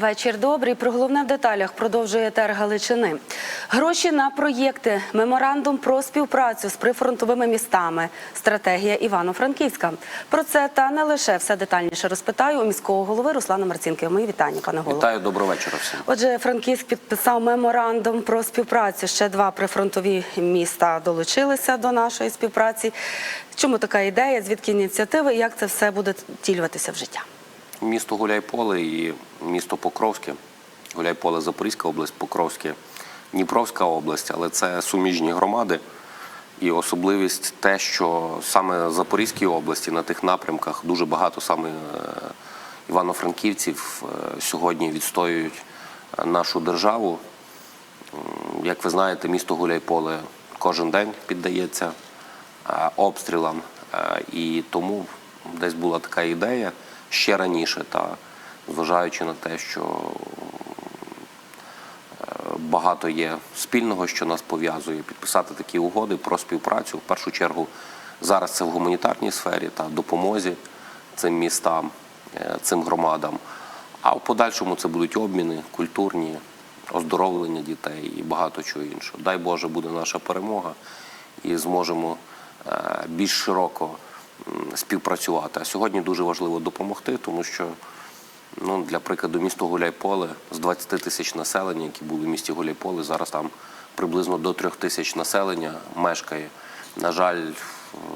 Вечір добрий. Про головне в деталях продовжує ТР Галичини. Гроші на проєкти, меморандум про співпрацю з прифронтовими містами, стратегія Івано-Франківська. Про це та не лише все детальніше розпитаю у міського голови Руслана Марцінки. Мої вітання, пане голово. Вітаю, доброго вечора всім. Отже, Франківськ підписав меморандум про співпрацю. Ще два прифронтові міста долучилися до нашої співпраці. Чому така ідея? Звідки ініціативи? Як це все буде втілюватися в життя? Місто Гуляйполе і місто Покровське. Гуляйполе Запорізька область, Покровське, Дніпровська область, але це суміжні громади. І особливість те, що саме в Запорізькій області на тих напрямках дуже багато саме е, івано-франківців е, сьогодні відстоюють е, нашу державу. Як ви знаєте, місто Гуляйполе кожен день піддається обстрілам, і тому десь була така ідея ще раніше, та зважаючи на те, що е, багато є спільного, що нас пов'язує, підписати такі угоди про співпрацю. В першу чергу зараз це в гуманітарній сфері та допомозі цим містам, е, цим громадам. А в подальшому це будуть обміни культурні, оздоровлення дітей і багато чого іншого. Дай Боже, буде наша перемога і зможемо е, більш широко співпрацювати. А сьогодні дуже важливо допомогти, тому що Ну, для прикладу, місто Гуляйполе з 20 тисяч населення, які були в місті Гуляйполе, зараз там приблизно до 3 тисяч населення мешкає. На жаль,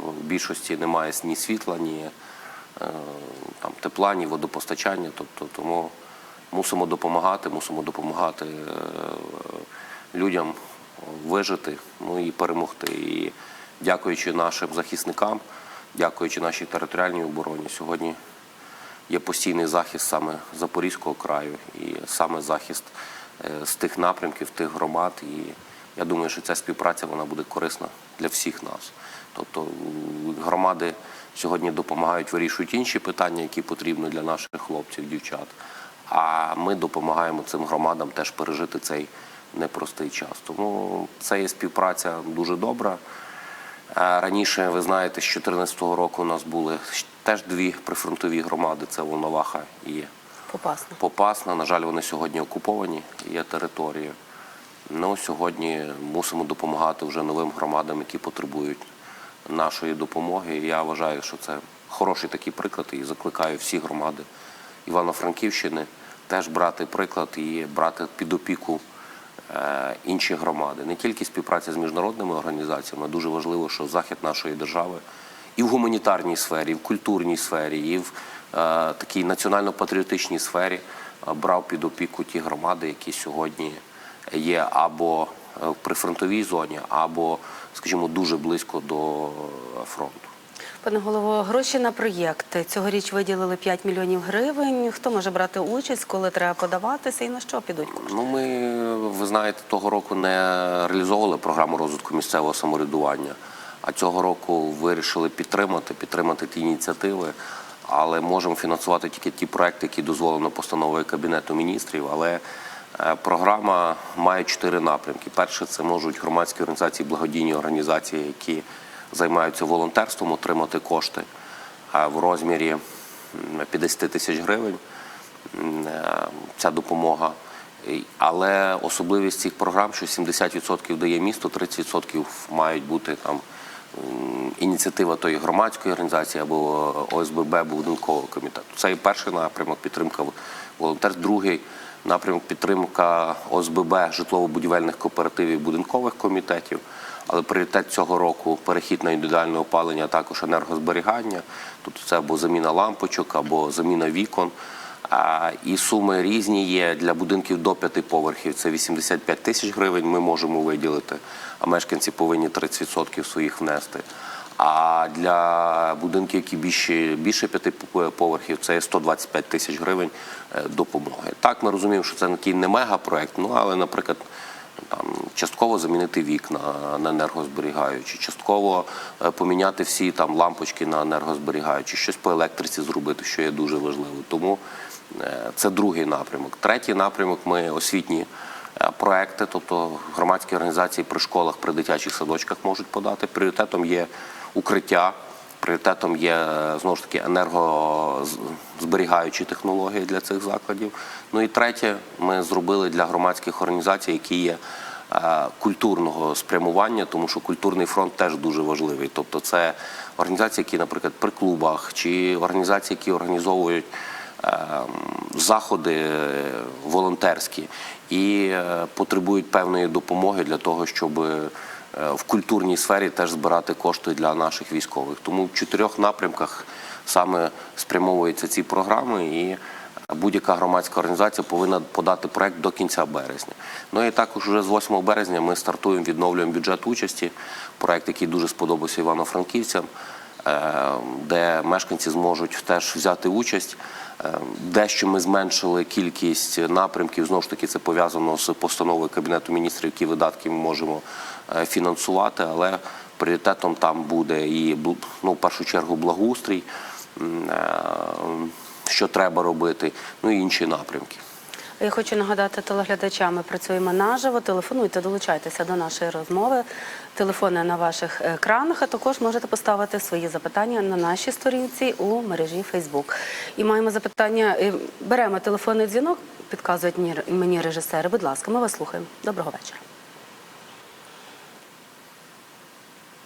в більшості немає ні світла, ні е, там, тепла, ні водопостачання. Тобто, тому мусимо допомагати, мусимо допомагати е, людям вижити, ну і перемогти. І дякуючи нашим захисникам, дякуючи нашій територіальній обороні, сьогодні є постійний захист саме Запорізького краю і саме захист е, з тих напрямків, тих громад. І я думаю, що ця співпраця вона буде корисна для всіх нас. Тобто громади сьогодні допомагають, вирішують інші питання, які потрібні для наших хлопців, дівчат. А ми допомагаємо цим громадам теж пережити цей непростий час. Тому це є співпраця дуже добра. Раніше, ви знаєте, з 2014 року у нас були теж дві прифронтові громади: це Волноваха і Попасно. Попасна. На жаль, вони сьогодні окуповані, є території. Ну, сьогодні мусимо допомагати вже новим громадам, які потребують нашої допомоги. І я вважаю, що це хороший такий приклад і закликаю всі громади Івано-Франківщини теж брати приклад і брати під опіку інші громади. Не тільки співпраця з міжнародними організаціями, дуже важливо, що захід нашої держави і в гуманітарній сфері, і в культурній сфері, і в е, такій національно-патріотичній сфері е, брав під опіку ті громади, які сьогодні є або е, в прифронтовій зоні, або, скажімо, дуже близько до е, фронту. Пане голово, гроші на проєкти. Цьогоріч виділили 5 мільйонів гривень. Хто може брати участь, коли треба подаватися і на що підуть кошти? Ну, ми, ви знаєте, того року не реалізовували програму розвитку місцевого самоврядування, а цього року вирішили підтримати, підтримати ті ініціативи, але можемо фінансувати тільки ті проекти, які дозволено постановою Кабінету міністрів. Але е, програма має чотири напрямки. Перше, це можуть громадські організації, благодійні організації, які займаються волонтерством, отримати кошти в розмірі м, 50 тисяч гривень. Е, Ця допомога. Але особливість цих програм, що 70% дає місто, 30% мають бути там ініціатива тої громадської організації або ОСББ, будинкового комітету. Це і перший напрямок підтримка волонтерств. Другий напрямок підтримка ОСББ, житлово-будівельних кооперативів, будинкових комітетів. Але пріоритет цього року перехід на індивідуальне опалення, а також енергозберігання. Тобто це або заміна лампочок, або заміна вікон. І суми різні є для будинків до п'яти поверхів. Це 85 тисяч гривень. Ми можемо виділити, а мешканці повинні 30% своїх внести. А для будинків, які більше, більше п'яти поверхів, це є 125 тисяч гривень е, допомоги. Так, ми розуміємо, що це такий не мегапроект, ну але, наприклад, там частково замінити вікна на енергозберігаючі, частково е, поміняти всі там лампочки на енергозберігаючі, щось по електриці зробити, що є дуже важливо. Тому е, це другий напрямок. Третій напрямок ми освітні е, проекти, тобто громадські організації при школах, при дитячих садочках можуть подати. Пріоритетом є укриття Пріоритетом є е, знову ж таки енергозберігаючі технології для цих закладів. Ну і третє, ми зробили для громадських організацій, які є е, культурного спрямування, тому що культурний фронт теж дуже важливий. Тобто, це організації, які, наприклад, при клубах, чи організації, які організовують е, заходи волонтерські і потребують певної допомоги для того, щоб в культурній сфері теж збирати кошти для наших військових. Тому в чотирьох напрямках саме спрямовуються ці програми, і будь-яка громадська організація повинна подати проект до кінця березня. Ну і також вже з 8 березня ми стартуємо, відновлюємо бюджет участі. Проект, який дуже сподобався івано-франківцям, е, де мешканці зможуть теж взяти участь. Е, Дещо ми зменшили кількість напрямків. Знову ж таки, це пов'язано з постановою Кабінету міністрів, які видатки ми можемо е, фінансувати, але пріоритетом там буде і ну, в першу чергу благоустрій, е, що треба робити, ну і інші напрямки. Я хочу нагадати телеглядачам, ми працюємо наживо. Телефонуйте, долучайтеся до нашої розмови. Телефони на ваших екранах, а також можете поставити свої запитання на нашій сторінці у мережі Фейсбук. І маємо запитання. Беремо телефонний дзвінок, підказують мені- мені режисери. Будь ласка, ми вас слухаємо. Доброго вечора.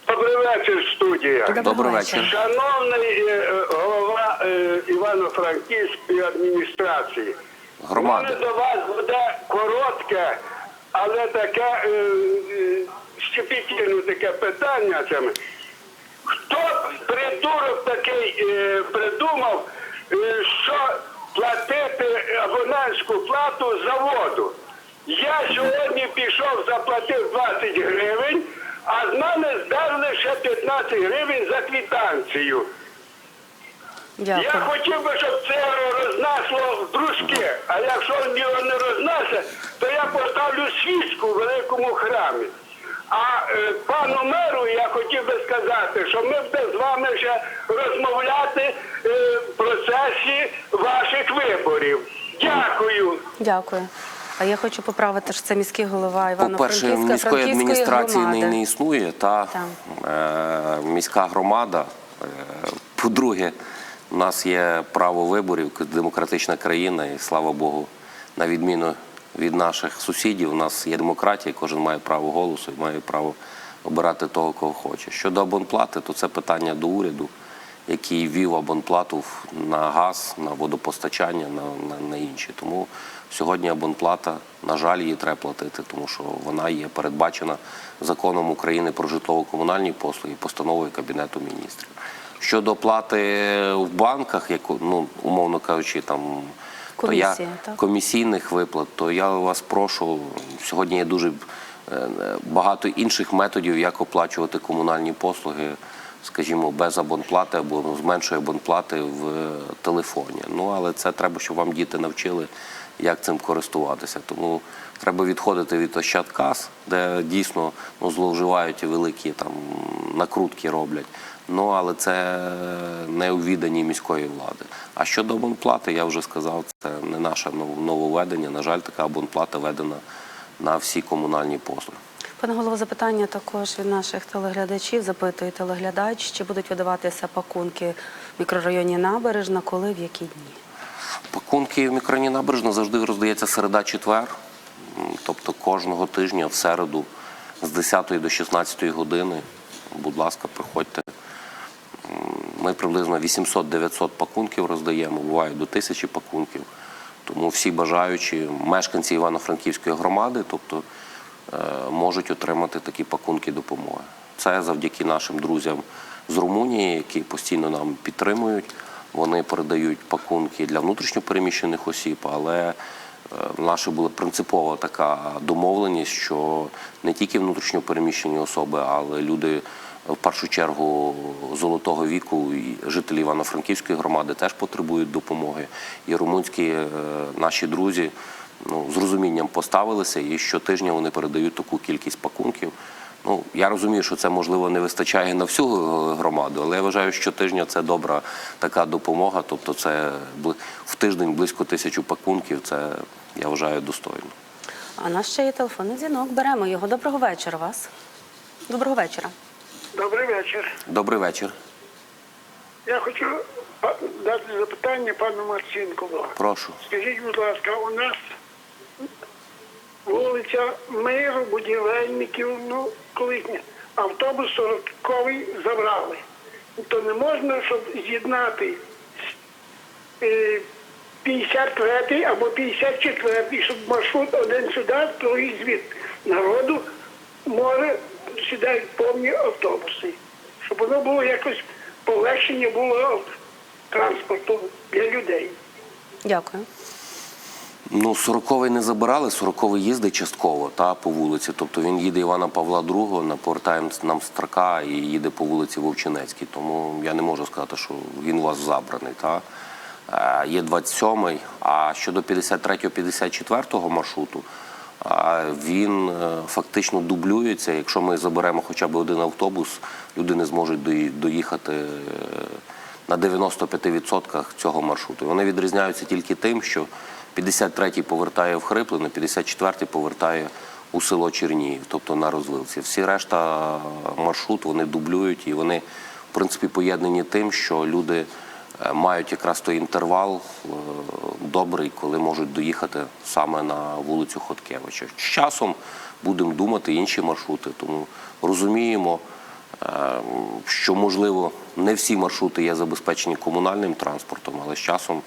Добрий вечір, студія. Добрий вечір. Шановний е, е, голова е, Івано-Франківської адміністрації. Громади. Мене до вас буде коротке, але таке е, е, щепетільне таке питання. Хто придурок такий е, придумав, е, що платити абонентську плату за воду? Я сьогодні пішов, заплатив 20 гривень, а з мене здерли ще 15 гривень за квитанцію. Я хотів би, щоб це рознесло в дружки, а якщо його не рознесе, то я поставлю свічку в великому храмі. А е, пану меру я хотів би сказати, що ми будемо з вами ще розмовляти е, в процесі ваших виборів. Дякую. Дякую. А я хочу поправити, що це міський голова По-перше, Івано-Франківська міської адміністрації не, громади. не існує, та е, міська громада. Е, по-друге, у нас є право виборів, демократична країна, і слава Богу, на відміну від наших сусідів, у нас є демократія, кожен має право голосу і має право обирати того, кого хоче. Щодо абонплати, то це питання до уряду, який ввів абонплату на газ, на водопостачання, на, на, на інші. Тому сьогодні абонплата, на жаль, її треба платити, тому що вона є передбачена законом України про житлово-комунальні послуги, постановою Кабінету міністрів. Щодо оплати в банках, яку, ну, умовно кажучи, там то я, так? комісійних виплат, то я вас прошу, сьогодні є дуже е, багато інших методів, як оплачувати комунальні послуги, скажімо, без абонплати або з меншої абонплати в телефоні. Ну, але це треба, щоб вам діти навчили, як цим користуватися. Тому треба відходити від Ощадкас, де дійсно ну, зловживають і великі там накрутки роблять. Ну, але це не у відданні міської влади. А щодо абонплати, я вже сказав, це не наше нов- нововведення. На жаль, така абонплата введена на всі комунальні послуги. Пане голово, запитання також від наших телеглядачів. Запитує телеглядач, чи будуть видаватися пакунки в мікрорайоні Набережна, коли, в які дні? Пакунки в мікрорайоні Набережна завжди роздається середа-четвер, тобто кожного тижня в середу з 10 до 16 години. Будь ласка, приходьте. Ми приблизно 800-900 пакунків роздаємо, буває до 1000 пакунків. Тому всі бажаючі мешканці Івано-Франківської громади, тобто е, можуть отримати такі пакунки допомоги. Це завдяки нашим друзям з Румунії, які постійно нам підтримують. Вони передають пакунки для внутрішньопереміщених осіб, але е, наша була принципова така домовленість, що не тільки внутрішньопереміщені особи, але люди в першу чергу золотого віку і жителі Івано-Франківської громади теж потребують допомоги. І румунські е, наші друзі ну, з розумінням поставилися, і щотижня вони передають таку кількість пакунків. Ну, я розумію, що це можливо не вистачає на всю е, громаду, але я вважаю, що щотижня це добра така допомога. Тобто, це в тиждень близько тисячу пакунків. Це я вважаю достойно. А нас ще є телефонний дзвінок. Беремо його. Доброго вечора вас. Доброго вечора. Добрий вечір. Добрий вечір. Я хочу дати запитання пану Марченкову. Прошу. Скажіть, будь ласка, у нас вулиця Миру, будівельників, ну, колишня, автобус 40-й забрали. То не можна, щоб з'єднати е, 53 або 54, щоб маршрут один сюди, другий звідти. Народу може сідають повні автобуси. Щоб воно було якось полегшення було транспорту для людей. Дякую. Ну, 40-й не забирали, 40-й їздить частково та, по вулиці. Тобто він їде Івана Павла II, на- повертає нам строка і їде по вулиці Вовчинецькій. Тому я не можу сказати, що він у вас забраний. Та. Е, Є 27-й, а щодо 53-54 маршруту, а він е, фактично дублюється. Якщо ми заберемо хоча б один автобус, люди не зможуть доїхати е, на 95% цього маршруту. Вони відрізняються тільки тим, що 53-й повертає в Хриплине, 54-й повертає у село Чернігів, тобто на розвилці. Всі решта маршрут вони дублюють і вони, в принципі, поєднані тим, що люди е, мають якраз той інтервал е, добрий, коли можуть доїхати саме на вулицю Хоткевича. З часом будемо думати інші маршрути, тому розуміємо. Е, що можливо не всі маршрути є забезпечені комунальним транспортом, але з часом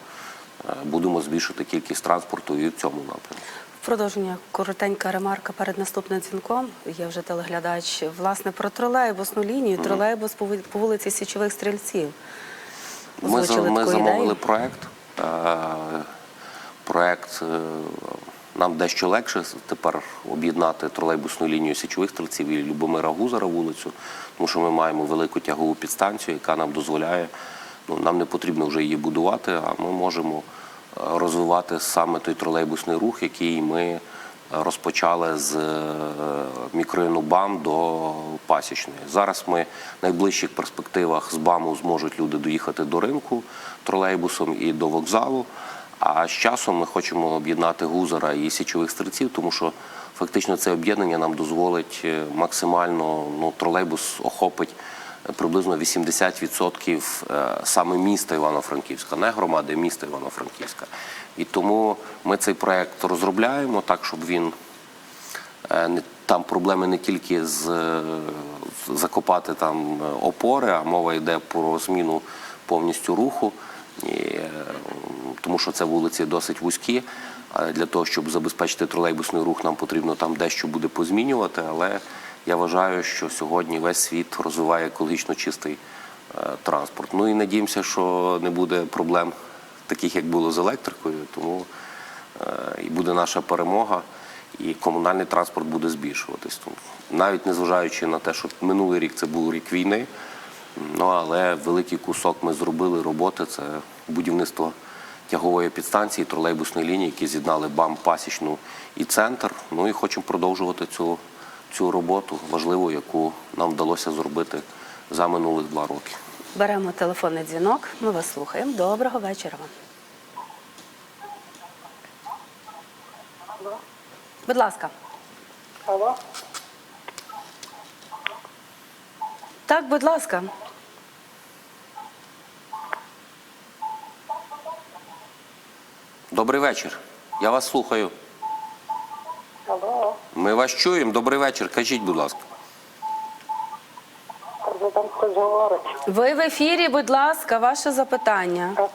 е, будемо збільшити кількість транспорту і в цьому напрямку. Продовження коротенька ремарка перед наступним дзвінком. Є вже телеглядач. Власне про тролейбусну лінію. Тролейбус по вулиці Січових стрільців. Ми, за- ми замовили проект. Е, Проект е, нам дещо легше тепер об'єднати тролейбусну лінію січових стрільців і Любомира Гузара вулицю, тому що ми маємо велику тягову підстанцію, яка нам дозволяє. Ну, нам не потрібно вже її будувати, а ми можемо е, розвивати саме той тролейбусний рух, який ми розпочали з е, мікрорайону БАМ до Пасічної. Зараз ми в найближчих перспективах з БАМу зможуть люди доїхати до ринку тролейбусом і до вокзалу. А з часом ми хочемо об'єднати гузера і січових стрільців, тому що фактично це об'єднання нам дозволить е, максимально ну, тролейбус охопить приблизно 80% е, саме міста Івано-Франківська, не громади, міста Івано-Франківська. І тому ми цей проект розробляємо так, щоб він Е, Там проблеми не тільки з закопати там опори, а мова йде про зміну повністю руху, і, е, тому що це вулиці досить вузькі. Для того, щоб забезпечити тролейбусний рух, нам потрібно там дещо буде позмінювати. Але я вважаю, що сьогодні весь світ розвиває екологічно чистий е, транспорт. Ну і надіємося, що не буде проблем таких, як було з електрикою, тому е, і буде наша перемога і комунальний транспорт буде збільшуватись. Навіть незважаючи на те, що минулий рік це був рік війни, ну але великий кусок ми зробили роботи. Це будівництво тягової підстанції, тролейбусної лінії, які з'єднали БАМ, Пасічну і центр. Ну і хочемо продовжувати цю, цю роботу важливу, яку нам вдалося зробити за минулих два роки. Беремо телефонний дзвінок. Ми вас слухаємо. Доброго вечора вам. Будь ласка. Алло? Так, будь ласка. Добрий вечір. Я вас слухаю. Алло? Ми вас чуємо. Добрий вечір. Кажіть, будь ласка. Вже там хтось говорить. Ви в ефірі, будь ласка, ваше запитання.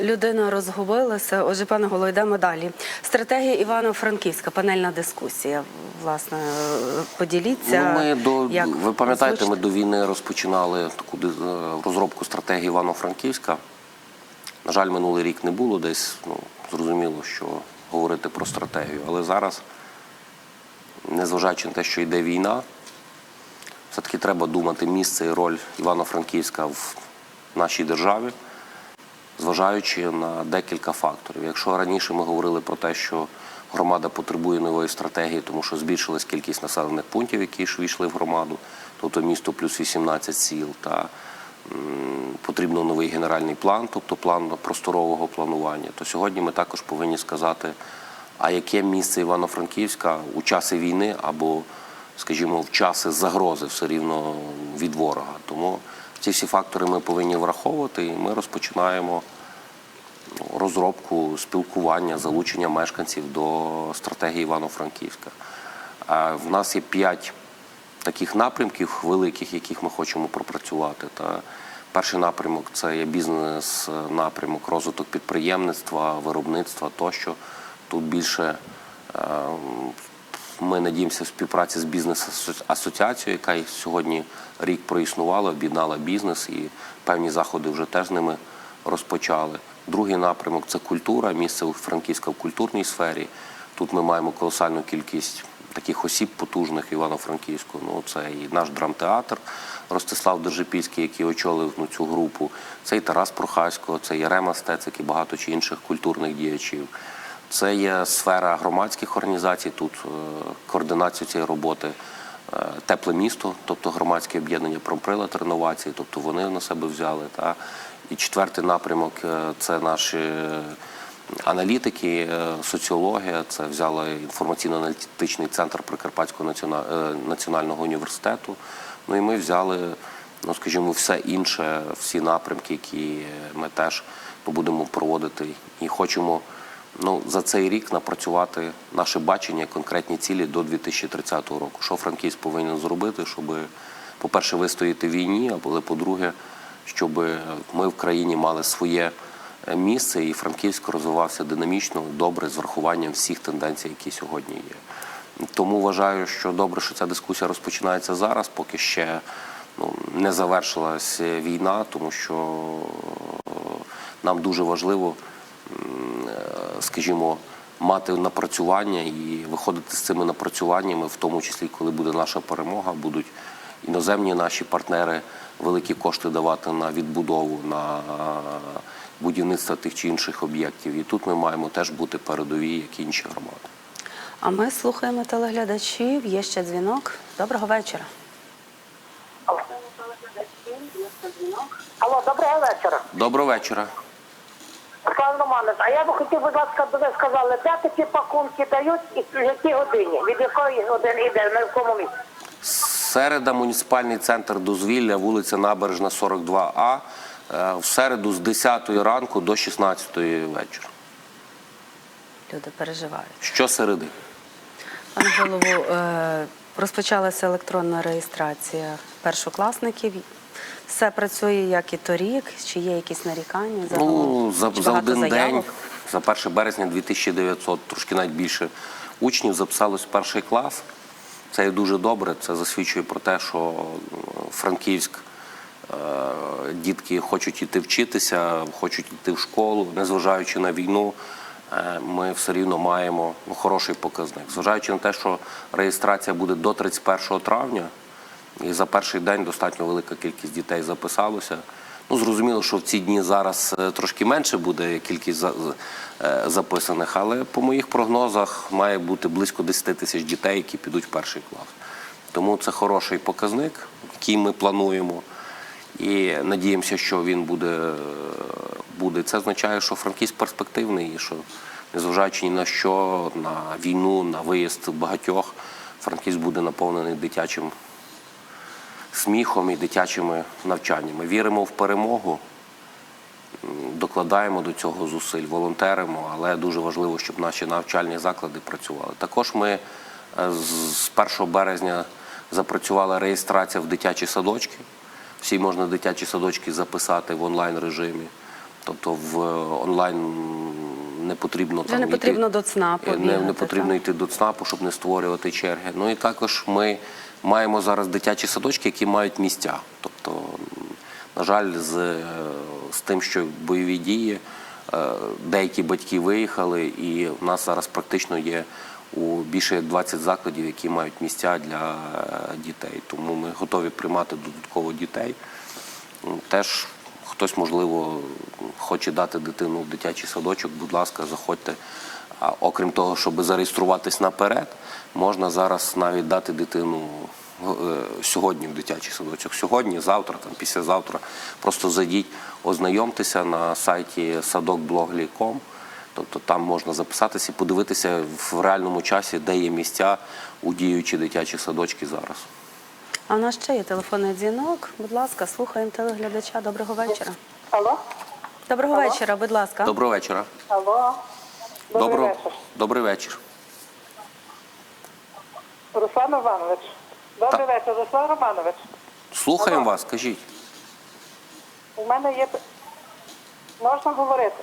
Людина розгубилася. Отже, пане голово, йдемо далі. Стратегія Івано-Франківська, панельна дискусія. Власне, поділіться. Ну, ми до як ви пам'ятаєте, ми до війни розпочинали таку розробку стратегії Івано-Франківська. На жаль, минулий рік не було десь. Ну зрозуміло, що говорити про стратегію. Але зараз, незважаючи на те, що йде війна, все-таки треба думати місце і роль Івано-Франківська в нашій державі, зважаючи на декілька факторів. Якщо раніше ми говорили про те, що громада потребує нової стратегії, тому що збільшилась кількість населених пунктів, які війшли в громаду, тобто місто плюс 18 сіл, та потрібно новий генеральний план, тобто план просторового планування, то сьогодні ми також повинні сказати, а яке місце Івано-Франківська у часи війни або скажімо, в часи загрози все рівно від ворога. Тому ці всі фактори ми повинні враховувати, і ми розпочинаємо ну, розробку спілкування, залучення мешканців до стратегії Івано-Франківська. В нас є п'ять таких напрямків великих, яких ми хочемо пропрацювати. Та перший напрямок це є бізнес-напрямок, розвиток підприємництва, виробництва тощо. Тут більше е, ми надіємося в співпраці з бізнес-асоціацією, яка сьогодні рік проіснувала, об'єднала бізнес і певні заходи вже теж з ними розпочали. Другий напрямок це культура, місце Франківська в культурній сфері. Тут ми маємо колосальну кількість таких осіб потужних Івано-Франківську. Ну, це і наш драмтеатр Ростислав Держипільський, який очолив ну, цю групу. Це і Тарас Прохасько, це і Рема Стецик і багато чи інших культурних діячів. Це є сфера громадських організацій. Тут е, координацію цієї роботи е, тепле місто, тобто громадське об'єднання промприлад реновації, тобто вони на себе взяли. Та. І четвертий напрямок е, це наші аналітики, е, соціологія. Це взяли інформаційно-аналітичний центр Прикарпатського е, національного університету. Ну і ми взяли, ну скажімо, все інше, всі напрямки, які ми теж будемо проводити і хочемо ну, за цей рік напрацювати наше бачення, конкретні цілі до 2030 року. Що Франківськ повинен зробити, щоб, по-перше, вистояти війні, але по-друге, щоб ми в країні мали своє місце і Франківськ розвивався динамічно, добре, з врахуванням всіх тенденцій, які сьогодні є. Тому вважаю, що добре, що ця дискусія розпочинається зараз, поки ще ну, не завершилась війна, тому що е, нам дуже важливо е, скажімо, мати напрацювання і виходити з цими напрацюваннями, в тому числі, коли буде наша перемога, будуть іноземні наші партнери великі кошти давати на відбудову, на будівництво тих чи інших об'єктів. І тут ми маємо теж бути передові, як і інші громади. А ми слухаємо телеглядачів. Є ще дзвінок. Доброго вечора. Алло, доброго вечора. Доброго вечора. Руслан Романович, а я би хотів, будь ласка, аби ви сказали, де такі пакунки дають і в якій годині? Від якої години йде, на якому місці? Середа, муніципальний центр дозвілля, вулиця Набережна, 42А. Е, В середу з 10 ранку до 16 вечора. Люди переживають. Щосереди. Пане голову, е, розпочалася електронна реєстрація першокласників. Все працює як і торік. Чи є якісь нарікання? Ну, за, за один заявок? день, за 1 березня 2900, трошки навіть більше учнів записалось в перший клас. Це є дуже добре. Це засвідчує про те, що е, Франківськ, дітки хочуть йти вчитися, хочуть йти в школу, незважаючи на війну. е, Ми все рівно маємо ну, хороший показник. Зважаючи на те, що реєстрація буде до 31 травня, і за перший день достатньо велика кількість дітей записалося. Ну, зрозуміло, що в ці дні зараз е, трошки менше буде кількість е, записаних, але по моїх прогнозах має бути близько 10 тисяч дітей, які підуть в перший клас. Тому це хороший показник, який ми плануємо. І надіємося, що він буде. буде. Це означає, що Франківськ перспективний, і що незважаючи ні на що, на війну, на виїзд багатьох, Франківськ буде наповнений дитячим сміхом і дитячими навчаннями. Віримо в перемогу, докладаємо до цього зусиль, волонтеримо, але дуже важливо, щоб наші навчальні заклади працювали. Також ми е, з 1 березня запрацювала реєстрація в дитячі садочки. Всі можна дитячі садочки записати в онлайн режимі. Тобто в онлайн не потрібно Вже не йти- потрібно до ЦНАПу не, не потрібно йти до ЦНАПу, щоб не створювати черги. Ну і також ми маємо зараз дитячі садочки, які мають місця. Тобто, на жаль, з, е, з тим, що бойові дії, е, деякі батьки виїхали, і в нас зараз практично є у більше як 20 закладів, які мають місця для е, дітей. Тому ми готові приймати додатково дітей. Теж хтось, можливо, хоче дати дитину в дитячий садочок, будь ласка, заходьте. А окрім того, щоб зареєструватись наперед, можна зараз навіть дати дитину е, сьогодні в дитячий садочок. Сьогодні, завтра, там, післязавтра. Просто зайдіть, ознайомтеся на сайті sadokblogly.com. Тобто там можна записатися і подивитися в реальному часі, де є місця у діючі дитячі садочки зараз. А в нас ще є телефонний дзвінок. Будь ласка, слухаємо телеглядача. Доброго вечора. Алло? Доброго Алло? вечора, будь ласка. Доброго вечора. Алло? Добрий Добро- вечір. Добрий вечір. Руслан Іванович. Добрий Так. вечір, Руслан Романович. Слухаємо Алло. вас, скажіть. У мене є можна говорити.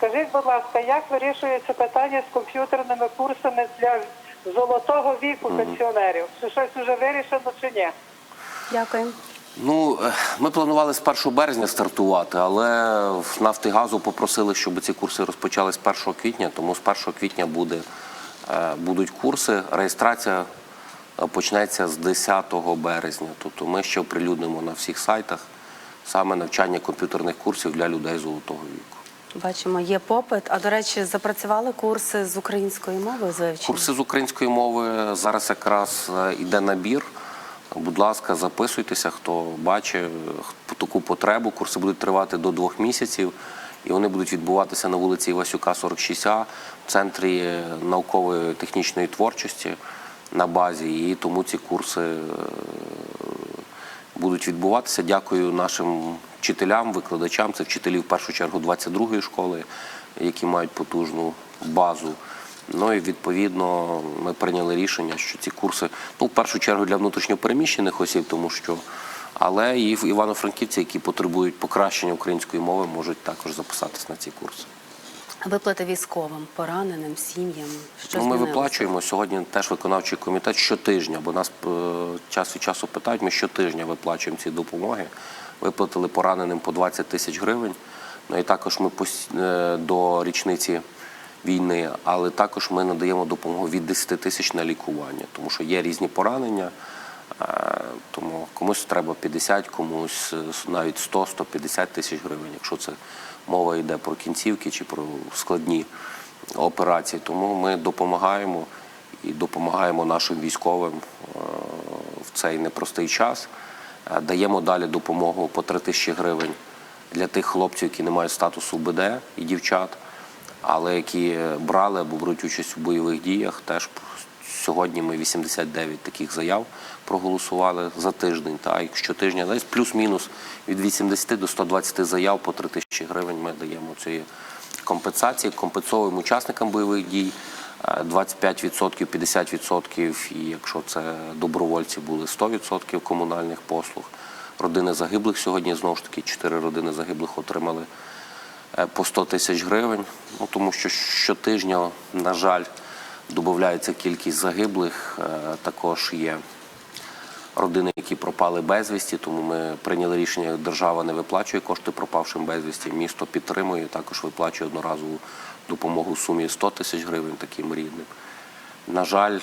Скажіть, будь ласка, як вирішується питання з комп'ютерними курсами для золотого віку пенсіонерів? Чи щось вже вирішено чи ні? Дякую. Ну, е, ми планували з 1 березня стартувати, але в Нафтигазу попросили, щоб ці курси розпочали з 1 квітня, тому з 1 квітня буде, е, будуть курси. Реєстрація е, почнеться з 10 березня. Тобто ми ще оприлюднимо на всіх сайтах саме навчання комп'ютерних курсів для людей золотого віку. Бачимо, є попит. А до речі, запрацювали курси з української мови з вивчення? Курси з української мови зараз якраз е, іде набір. Будь ласка, записуйтеся, хто бачить е, таку потребу. Курси будуть тривати до двох місяців, і вони будуть відбуватися на вулиці Івасюка, 46А, в центрі наукової технічної творчості на базі. І тому ці курси е, будуть відбуватися. Дякую нашим вчителям, викладачам. Це вчителі в першу чергу 22-ї школи, які мають потужну базу. Ну і відповідно ми прийняли рішення, що ці курси, ну в першу чергу для внутрішньопереміщених осіб, тому що, але і в Івано-Франківці, які потребують покращення української мови, можуть також записатись на ці курси. Виплати військовим, пораненим, сім'ям. Що Ну, ми виплачуємо сьогодні теж виконавчий комітет щотижня, бо нас е, час від часу питають, ми щотижня виплачуємо ці допомоги. Виплатили пораненим по 20 тисяч гривень. Ну і також ми е, до річниці війни, але також ми надаємо допомогу від 10 тисяч на лікування, тому що є різні поранення. е, Тому комусь треба 50, комусь е, навіть 100-150 тисяч гривень, якщо це мова йде про кінцівки чи про складні операції. Тому ми допомагаємо і допомагаємо нашим військовим в цей непростий час. Е, Даємо далі допомогу по 3 тисячі гривень для тих хлопців, які не мають статусу БД і дівчат, але які брали або беруть участь у бойових діях. Теж сьогодні ми 89 таких заяв проголосували за тиждень. Та і щотижня десь плюс-мінус від 80 до 120 заяв по 3 тисячі гривень ми даємо цієї компенсації, компенсуємо учасникам бойових дій. Е, 25%, 50% і якщо це добровольці були 100% комунальних послуг. Родини загиблих сьогодні знову ж таки 4 родини загиблих отримали е, по 100 тисяч гривень. Ну тому що щотижня, на жаль, додається кількість загиблих. Е, Також є родини, які пропали безвісті, тому ми прийняли рішення, держава не виплачує кошти пропавшим безвісті. Місто підтримує, також виплачує одноразову допомогу в сумі 100 тисяч гривень таким рідним. На жаль,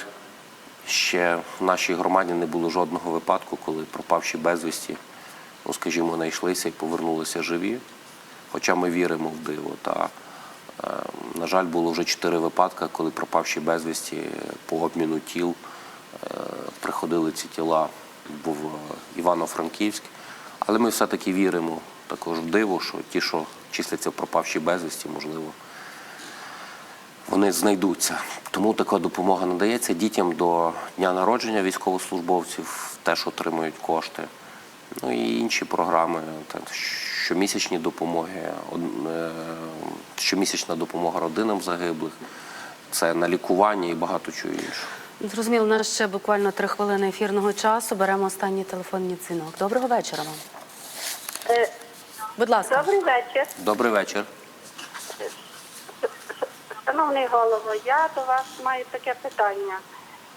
ще в нашій громаді не було жодного випадку, коли пропавші безвісті, ну скажімо, знайшлися і повернулися живі. Хоча ми віримо в диво. Та, е, на жаль, було вже чотири випадки, коли пропавші безвісті по обміну тіл е, приходили ці тіла в Івано-Франківськ. Але ми все-таки віримо також в диво, що ті, що числяться пропавші безвісті, можливо, вони знайдуться. Тому така допомога надається дітям до дня народження військовослужбовців, теж отримують кошти. Ну і інші програми, щомісячні допомоги, е, щомісячна допомога родинам загиблих, це на лікування і багато чого іншого. Зрозуміло, у нас ще буквально три хвилини ефірного часу. Беремо останній телефонний дзвінок. Доброго вечора вам. Е, Будь ласка. Добрий вечір. Добрий вечір. Шановний голово, я до вас маю таке питання.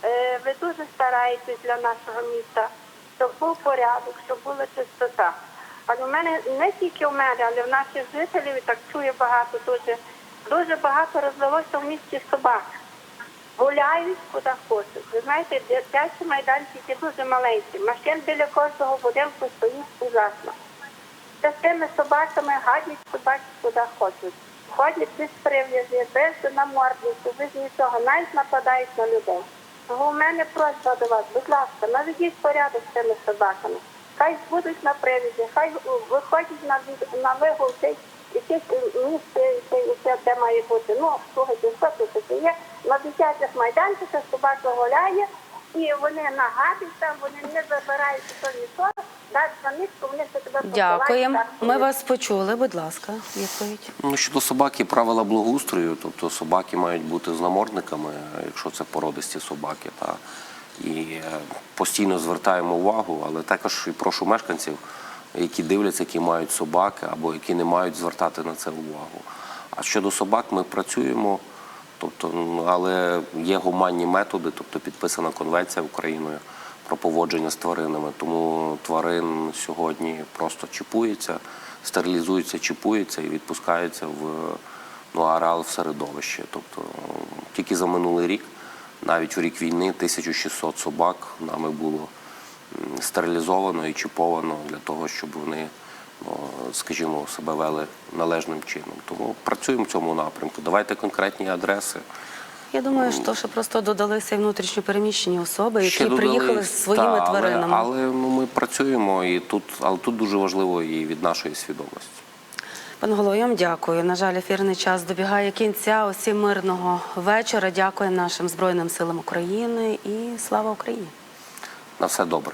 Е, Ви дуже стараєтесь для нашого міста, щоб був порядок, щоб була чистота. Але в мене не тільки в мене, але в наших жителів і так чую багато дуже. Дуже багато розвелося в місті собак. Гуляють куди хочуть. Ви знаєте, дитячі майданчики дуже маленькі. Машин біля кожного будинку стоїть ужасно. З тими собаками гадять собаки куди хочуть. Ходять без прив'язі, без наморднику, без нічого, навіть нападають на людей. У мене просьба до вас, будь ласка, наведіть порядок з цими собаками. Хай будуть на привязі, хай виходять на, на вигул цей якесь місце, це, це, де має бути. Ну, слухайте, що таке є? На дитячих майданчиках собака гуляє, і вони нагадують там, вони не забирають то нічого, далі на міску вони все тебе Дякуємо. Ми вас почули. Будь ласка, відповідь. Ну, щодо собаки, правила благоустрою, тобто собаки мають бути з намордниками, якщо це породисті собаки. Та, і е, постійно звертаємо увагу, але також і прошу мешканців, які дивляться, які мають собаки або які не мають звертати на це увагу. А щодо собак, ми працюємо, тобто, ну, але є гуманні методи, тобто підписана конвенція Україною про поводження з тваринами. Тому тварин сьогодні просто чіпується, стерилізується, чіпується і відпускається в ну, ареал в середовище. Тобто тільки за минулий рік, навіть в рік війни, 1600 собак нами було стерилізовано і чіповано для того, щоб вони, ну, скажімо, себе вели належним чином. Тому працюємо в цьому напрямку. Давайте конкретні адреси. Я думаю, що, що просто додалися внутрішньо переміщені особи, які Ще приїхали з своїми та, але- тваринами. Але, ну, ми працюємо і тут, але тут дуже важливо і від нашої свідомості. Пане голово, я вам дякую. На жаль, ефірний час добігає кінця. Усім мирного вечора. Дякую нашим Збройним силам України і слава Україні. На все добре.